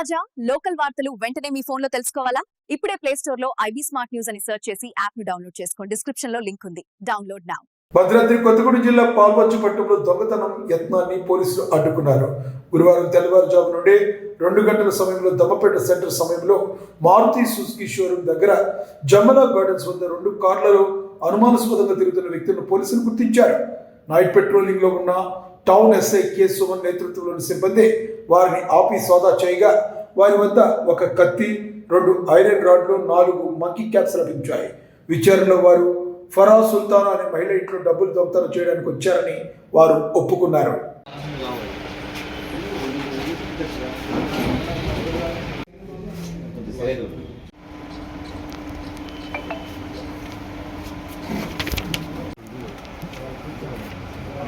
తాజా లోకల్ వార్తలు వెంటనే మీ ఫోన్లో తెలుసుకోవాలా? ఇప్పుడే ప్లే స్టోర్లో ఐబీ స్మార్ట్ న్యూస్ అని సెర్చ్ చేసి యాప్ను డౌన్లోడ్ చేసుకోండి. డిస్క్రిప్షన్లో లింక్ ఉంది. డౌన్లోడ్ నౌ భద్రాద్రి కొత్తగూడెం జిల్లా పాల్వంచపట్నంలో దొంగతనం యత్నాన్ని పోలీసులు అడ్డుకున్నారు. గురువారం తెల్లవారుజాము నుండి రెండు గంటల సమయంలో దమ్మపేట సెంటర్ సమయంలో మారుతి సుజుకి షోరూం దగ్గర జమలా గార్డెన్స్ వద్ద రెండు కార్లలో అనుమానాస్పదంగా తిరుగుతున్న వ్యక్తులను పోలీసులు గుర్తించారు. నైట్ పెట్రోలింగ్లో ఉన్న టౌన్ ఎస్ఐ కె సుమన్ నేతృత్వంలోని సిబ్బంది వారిని ఆపి సోదా చేయగా వారి వద్ద ఒక కత్తి రెండు ఐరన్ రాడ్లు నాలుగు మంకీ క్యాప్స్ లభించాయి. విచారణలో వారు ఫరా సుల్తాన్ అనే మహిళ ఇంట్లో డబ్బులు దొంగతనం చేయడానికి వచ్చారని వారు ఒప్పుకున్నారు.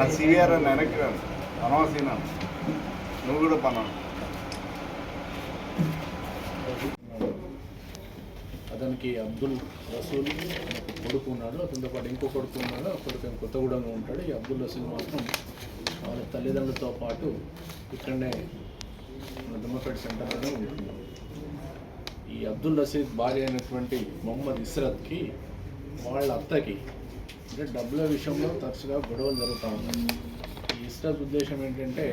నా సివిఆర్ అని వెనక్కి రాను అనవసీనా నువ్వు కూడా అతనికి అబ్దుల్ రసూల్ కొడుకు ఉన్నాడు. అతనితో పాటు ఇంకో కొడుకు ఉన్నాడు. ఆ కొడుకు ఏమో కొత్తగూడెంలో ఉంటాడు. ఈ అబ్దుల్ రసూల్ మాత్రం వాళ్ళ తల్లిదండ్రులతో పాటు ఇక్కడనే మన దుమ్మపేట సెంటర్లోనే ఉంటున్నాడు. ఈ అబ్దుల్ రసీద్ భార్య అయినటువంటి మొహమ్మద్ ఇస్రత్కి వాళ్ళ అత్తకి అంటే డబ్బుల విషయంలో తరచుగా గొడవలు జరుగుతూ ఉంటాయి. ఈ ఇస్రత్ ఉద్దేశం ఏంటంటే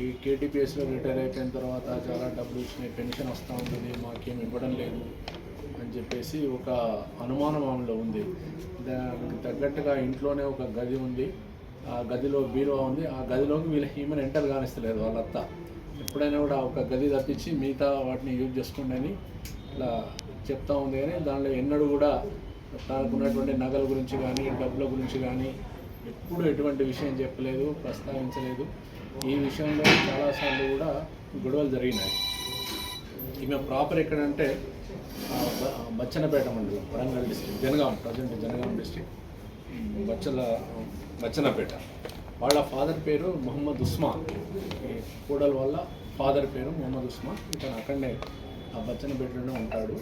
ఈ కేటీపీఎస్లో రిటైర్ అయిపోయిన తర్వాత చాలా డబ్బులు ఇచ్చినాయి పెన్షన్ వస్తూ ఉంటుంది మాకేం ఇవ్వడం లేదు అని చెప్పేసి ఒక అనుమానం ఆమెలో ఉంది. దానికి తగ్గట్టుగా ఇంట్లోనే ఒక గది ఉంది. ఆ గదిలో బీరువా ఉంది. ఆ గదిలోకి వీళ్ళ ఈమెను ఎంటర్ కానిస్తలేదు వాళ్ళంతా. ఎప్పుడైనా కూడా ఒక గది తప్పించి మిగతా వాటిని యూజ్ చేసుకోండి అని ఇట్లా చెప్తా ఉంది కానీ దానిలో ఎన్నడూ కూడా తనకు ఉన్నటువంటి నగల గురించి కానీ డబ్బుల గురించి కానీ ఎప్పుడు ఎటువంటి విషయం చెప్పలేదు ప్రస్తావించలేదు. ఈ విషయంలో చాలాసార్లు కూడా గొడవలు జరిగినాయి. ఈమె ప్రాపర్ ఎక్కడంటే బచ్చనపేట బచ్చన్నపేట మండలం Warangal district Jangaon present Jangaon district బచ్చల బచ్చన్నపేట. వాళ్ళ ఫాదర్ పేరు మొహమ్మద్ ఉస్మాన్. ఈ కూడల వల్ల ఫాదర్ పేరు మొహమ్మద్ ఉస్మాన్. ఇతను అక్కడనే ఆ బచ్చన్నపేటలోనే ఉంటాడు.